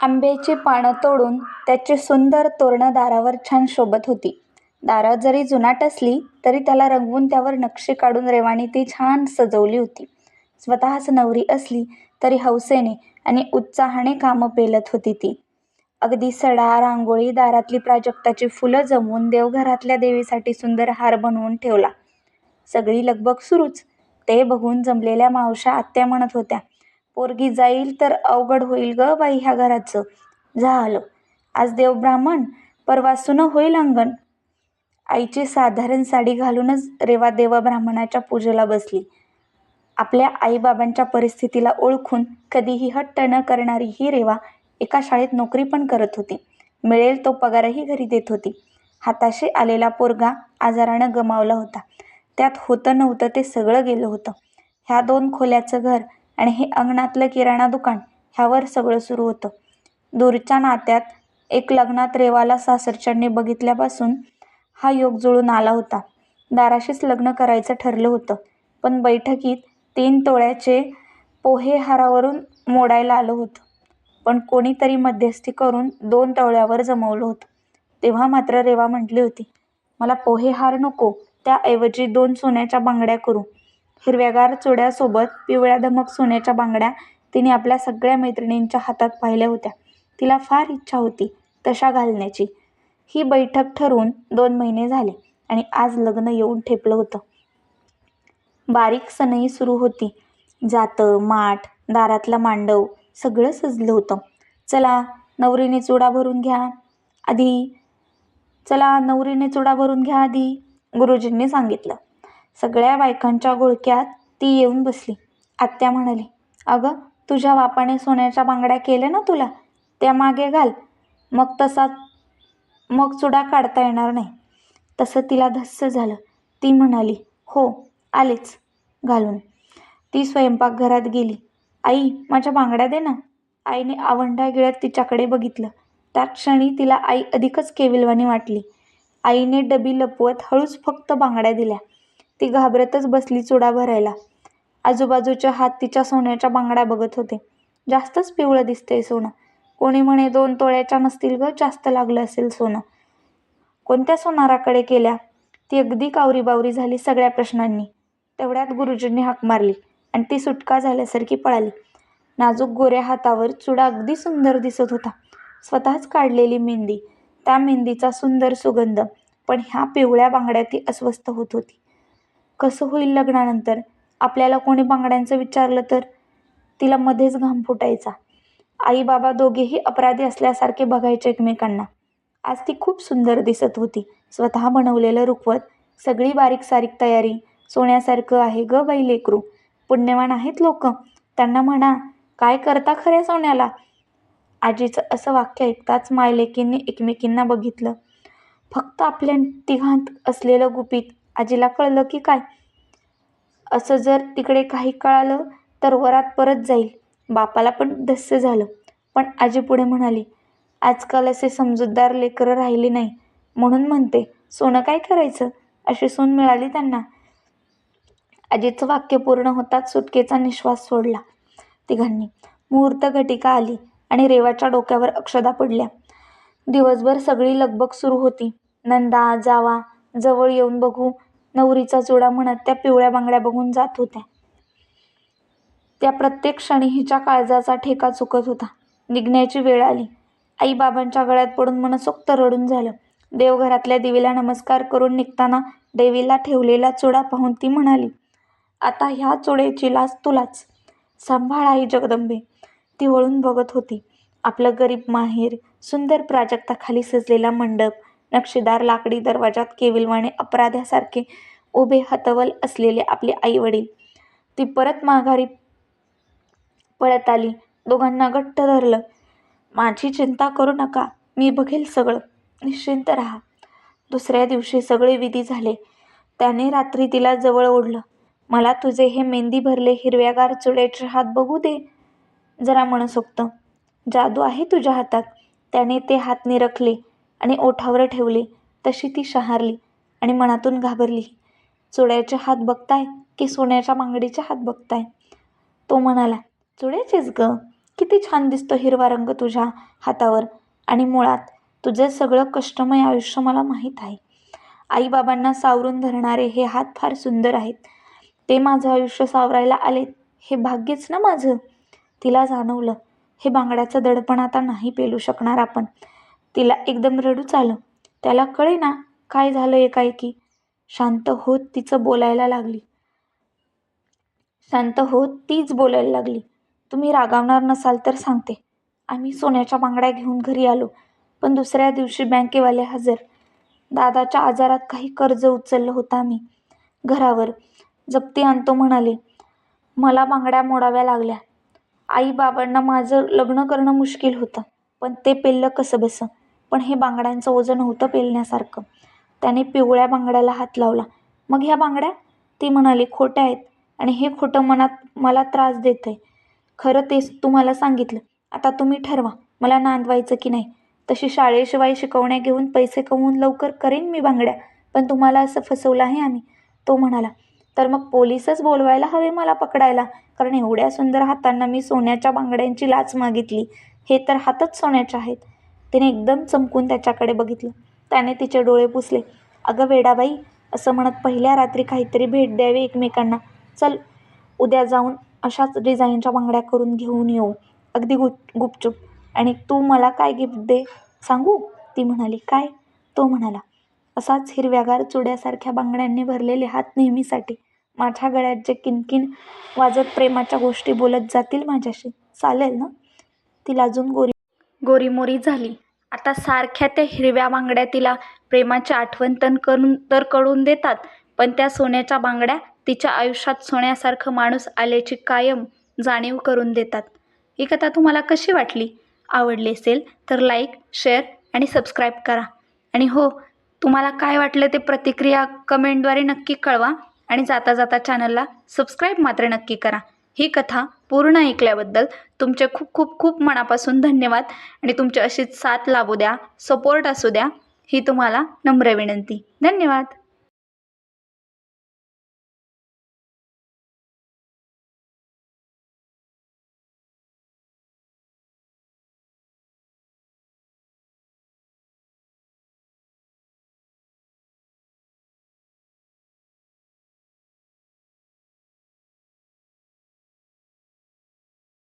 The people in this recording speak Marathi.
आंब्याची पानं तोडून त्याची सुंदर तोरणं दारावर छान शोभत होती. दारं जरी जुनाट असली तरी त्याला रंगवून त्यावर नक्षी काढून रेवाने ती छान सजवली होती. स्वतःच नवरी असली तरी हौसेने आणि उत्साहाने कामं पेलत होती ती. अगदी सडा, रांगोळी, दारातली प्राजक्ताची फुलं जमवून देवघरातल्या देवीसाठी सुंदर हार बनवून ठेवला. सगळी लगबग सुरूच. ते बघून जमलेल्या मावश्या आत्या म्हणत होत्या, पोरगी जाईल तर अवघड होईल ग बाई ह्या घराचं. झालं, आज देवब्राह्मण, परवा सुनं होईल अंगण. आईची साधारण साडी घालूनच रेवा देवब्राह्मणाच्या पूजेला बसली. आपल्या आईबाबांच्या परिस्थितीला ओळखून कधीही हट्ट न करणारी ही रेवा एका शाळेत नोकरी पण करत होती. मिळेल तो पगारही घरी देत होती. हाताशी आलेला पोरगा आजारानं गमावला होता. त्यात होतं नव्हतं ते सगळं गेलं होतं. ह्या दोन खोल्याचं घर आणि हे अंगणातलं किराणा दुकान ह्यावर सगळं सुरू होतं. दूरच्या नात्यात एक लग्नात रेवाला सासरच्यांनी बघितल्यापासून हा योग जुळून आला होता. दाराशीच लग्न करायचं ठरलं होतं. पण बैठकीत तीन तोळ्याचे पोहे हारावरून मोडायला आलं होतं. पण कोणीतरी मध्यस्थी करून दोन तवळ्यावर जमवलं होतं. तेव्हा मात्र रेवा म्हटली होती, मला पोहे हार नको, त्याऐवजी दोन सोन्याच्या बांगड्या करू. हिरव्यागार चुड्यासोबत पिवळ्या धमक सोन्याच्या बांगड्या तिने आपल्या सगळ्या मैत्रिणींच्या हातात पाहिल्या होत्या. तिला फार इच्छा होती तशा घालण्याची. ही बैठक ठरून दोन महिने झाले आणि आज लग्न येऊन ठेपलं होतं. बारीक सनई सुरू होती. जातं, माठ, दारातला मांडव सगळं सजलं होतं. चला नवरीने चुडा भरून घ्या आधी, चला नवरीने चुडा भरून घ्या आधी, गुरुजींनी सांगितलं. सगळ्या बायकांच्या घोळक्यात ती येऊन बसली. आत्या म्हणाली, अगं तुझ्या बापाने सोन्याच्या बांगड्या केल्या ना तुला, त्या मागे घाल, मग तसा मग चुडा काढता येणार नाही. तसं तिला धस्स झालं. ती म्हणाली, हो आलेच घालून. ती स्वयंपाकघरात गेली. आई माझ्या बांगड्या दे ना. आईने आवंढा गिळत तिच्याकडे बघितलं. त्या क्षणी तिला आई अधिकच केविलवाणी वाटली. आईने डबी लपवत हळूच फक्त बांगड्या दिल्या. ती घाबरतच बसली चुडा भरायला. आजूबाजूच्या हात तिच्या सोन्याच्या बांगड्या बघत होते. जास्तच पिवळं दिसतंय सोनं. कोणी म्हणे दोन तोळ्याच्या नसतील गं, जास्त लागलं असेल सोनं. कोणत्या सोनाराकडे केल्या? ती अगदी कावरीबावरी झाली सगळ्या प्रश्नांनी. तेवढ्यात गुरुजींनी हाक मारली आणि ती सुटका झाल्यासारखी पळाली. नाजूक गोऱ्या हातावर चुडा अगदी सुंदर दिसत होता. स्वतःच काढलेली मेंदी, त्या मेंदीचा सुंदर सुगंध. पण ह्या पिवळ्या बांगड्या ती अस्वस्थ होत होती. कसं होईल लग्नानंतर? आपल्याला कोणी बांगड्यांचं विचारलं तर? तिला मध्येच घाम फुटायचा. आई बाबा दोघेही अपराधी असल्यासारखे बघायचे एकमेकांना. आज ती खूप सुंदर दिसत होती. स्वतः बनवलेलं रुखवत, सगळी बारीक सारीक तयारी. सोन्यासारखं आहे ग बाई लेकरू. पुण्यवान आहेत लोक त्यांना म्हणा, काय करता खऱ्या सोन्याला? आजीचं असं वाक्य ऐकताच मायलेकींनी एकमेकींना बघितलं. फक्त आपल्या तिघांत असलेलं गुपित आजीला कळलं की काय? असं जर तिकडे काही कळालं तर वरात परत जाईल. बापाला पण धस्स झालं. पण आजी पुढे म्हणाली, आजकाल असे समजूतदार लेकरं राहिली नाही. म्हणून म्हणते, सोनं काय करायचं? अशी सून मिळाली त्यांना. आजीचं वाक्य पूर्ण होताच सुटकेचा नि:श्वास सोडला तिघांनी. मुहूर्त घटिका आली आणि रेवाच्या डोक्यावर अक्षदा पडल्या. दिवसभर सगळी लगबग सुरू होती. नंदा, जावा जवळ येऊन बघू नवरीचा चुडा म्हणत त्या पिवळ्या बांगड्या बघून जात होत्या. त्या प्रत्येक क्षणी हिच्या काळजाचा ठेका चुकत होता. निघण्याची वेळ आली. आई बाबांच्या गळ्यात पडून मनसोक्त रडून झालं. देवघरातल्या देवीला नमस्कार करून निघताना देवीला ठेवलेला चुडा पाहून ती म्हणाली, आता ह्या चुड्याची लाच तुलाच. सांभाळ आई जगदंबे. ती वळून बघत होती. आपलं गरीब माहेर, सुंदर प्राजक्ताखाली सजलेला मंडप, नक्षीदार लाकडी दरवाजात केविलवाणे अपराध्यासारखे उभे हतवल असलेले आपले आई वडील. ती परत माघारी पळत आली. दोघांना घट्ट धरलं. माझी चिंता करू नका, मी बघेल सगळं. निश्चिंत राहा. दुसऱ्या दिवशी सगळे विधी झाले. त्याने रात्री तिला जवळ ओढलं. मला तुझे हे मेंदी भरले हिरव्यागार चुड्याचे हात बघू दे जरा मनसोक्त. जादू आहे तुझ्या हातात. त्याने ते हात निरखले आणि ओठावर ठेवले तशी ती शहारली आणि मनातून घाबरली. चुड्याचे हात बघताय की सोन्याच्या बांगडीचे हात बघताय? तो म्हणाला, चुड्याचेच गं. किती छान दिसतो हिरवा रंग तुझ्या हातावर आणि मुळात तुझे सगळं कष्टमय आयुष्य मला माहीत आहे आईबाबांना सावरून धरणारे हे हात फार सुंदर आहेत ते माझं आयुष्य सावरायला आलेत हे भाग्यच ना माझं तिला जाणवलं हे बांगड्याचं दडपण आता नाही पेलू शकणार आपण तिला एकदम रडूच आलं. त्याला कळे ना काय झालं एकाएकी शांत होत तिचं बोलायला लागली. शांत होत तीच बोलायला लागली. तुम्ही रागावणार नसाल तर सांगते. आम्ही सोन्याच्या बांगड्या घेऊन घरी आलो पण दुसऱ्या दिवशी बँकेवाले हजर. दादाच्या आजारात काही कर्ज उचललं होतं आम्ही. घरावर जप्ती आणतो म्हणाले. मला बांगड्या मोडाव्या लागल्या. आई बाबांना माझं लग्न करणं मुश्किल होतं पण ते पेल्लं कसं बसं? पण हे बांगड्यांचं वजन होतं पेलण्यासारखं. त्याने पिवळ्या बांगड्याला हात लावला. मग ह्या बांगड्या? ती म्हणाली खोट्या आहेत आणि हे खोटं मनात मला त्रास देतं आहे खरं तेच तुम्हाला सांगितलं. आता तुम्ही ठरवा मला नांदवायचं की नाही. तशी शाळेशिवाय शिकवण्या घेऊन पैसे कमवून लवकर करेन मी बांगड्या पण तुम्हाला असं फसवलं आहे आम्ही. तो म्हणाला तर मग पोलीसच बोलवायला हवे मला पकडायला? कारण एवढ्या सुंदर हातांना मी सोन्याच्या बांगड्यांची लाच मागितली. हे तर हातच सोन्याचे आहेत. तिने एकदम चमकून त्याच्याकडे बघितलं. त्याने तिचे डोळे पुसले. अगं वेडाबाई असं म्हणत पहिल्या रात्री काहीतरी भेट द्यावी एकमेकांना. चल उद्या जाऊन अशाच डिझाईनच्या बांगड्या करून घेऊन येऊ. अगदी गुप गुपचूप. आणि तू मला काय गिफ्ट दे सांगू? ती म्हणाली. काय? तो म्हणाला. असाच हिरव्यागार चुड्यासारख्या बांगड्यांनी भरलेले हात नेहमीसाठी. माझ्या गळ्यात जे किनकिन वाजत प्रेमाच्या गोष्टी बोलत जातील माझ्याशी. चालेल ना? तिला अजून गोरी गोरीमोरी झाली. आता सारख्या त्या हिरव्या बांगड्या तिला प्रेमाची आठवण तन करून तर कळून देतात पण त्या सोन्याच्या बांगड्या तिच्या आयुष्यात सोन्यासारखं माणूस आल्याची कायम जाणीव करून देतात. ही कथा तुम्हाला कशी वाटली? आवडली असेल तर लाईक शेअर आणि सबस्क्राईब करा. आणि हो तुम्हाला काय वाटलं ते प्रतिक्रिया कमेंटद्वारे नक्की कळवा आणि जाता जाता चॅनलला सबस्क्राईब मात्र नक्की करा. ही कथा पूर्ण ऐकल्याबद्दल तुमचे खूप खूप खूप मनापासून धन्यवाद. आणि तुमची अशीच साथ लाभू द्या सपोर्ट असू द्या ही तुम्हाला नम्र विनंती. धन्यवाद.